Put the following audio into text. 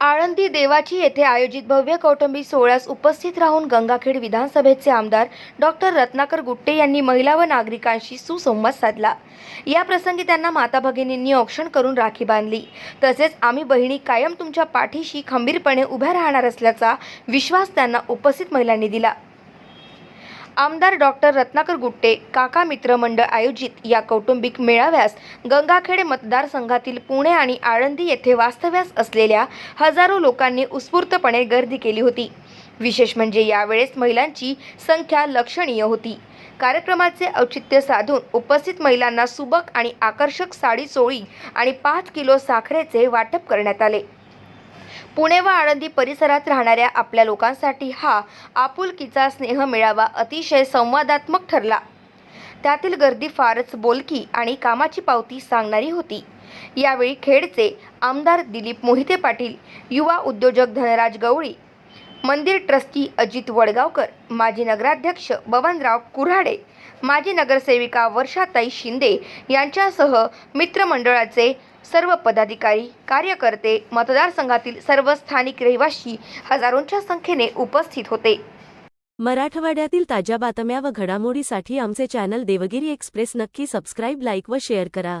आळंदी देवाची येथे आयोजित भव्य कौटुंबिक सोहळ्यास उपस्थित राहून गंगाखेड विधानसभेचे आमदार डॉक्टर रत्नाकर गुट्टे यांनी महिला व नागरिकांशी सुसंवाद साधला. या प्रसंगी त्यांना माता भगिनींनी औक्षण करून राखी बांधली. तसेच आम्ही बहिणी कायम तुमच्या पाठीशी खंबीरपणे उभ्या राहणार असल्याचा विश्वास त्यांना उपस्थित महिलांनी दिला. आमदार डॉक्टर रत्नाकर गुट्टे काका मित्र मंडळ आयोजित या कौटुंबिक मेळाव्यास गंगाखेड मतदारसंघातील पुणे आणि आळंदी येथे वास्तव्यास असलेल्या हजारो लोकांनी उत्स्फूर्तपणे गर्दी केली होती. विशेष म्हणजे यावेळेस महिलांची संख्या लक्षणीय होती. कार्यक्रमाचे औचित्य साधून उपस्थित महिलांना सुबक आणि आकर्षक साडी चोळी आणि पाच किलो साखरेचे वाटप करण्यात आले. पुणे व आळंदी परिसरात राहणाऱ्या आपल्या लोकांसाठी हा आपुलकीचा स्नेह मिळावा अतिशय संवादात्मक ठरला. त्यातील गर्दी फारच बोलकी आणि कामाची पावती सांगणारी होती. यावेळी खेडचे आमदार दिलीप मोहिते पाटील युवा उद्योजक धनराज गवळी मंदिर ट्रस्टी अजित वडगावकर माजी नगराध्यक्ष बबनराव कुऱ्हाडे माजी नगरसेविका वर्षाताई शिंदे यांच्यासह मित्रमंडळाचे सर्व पदाधिकारी कार्यकर्ते मतदारसंघातील सर्व स्थानिक रहिवासी हजारोंच्या संख्येने उपस्थित होते. मराठवाड्यातील ताज्या बातम्या व घडामोडीसाठी आमचे चॅनल देवगिरी एक्सप्रेस नक्की सबस्क्राईब लाईक व शेअर करा.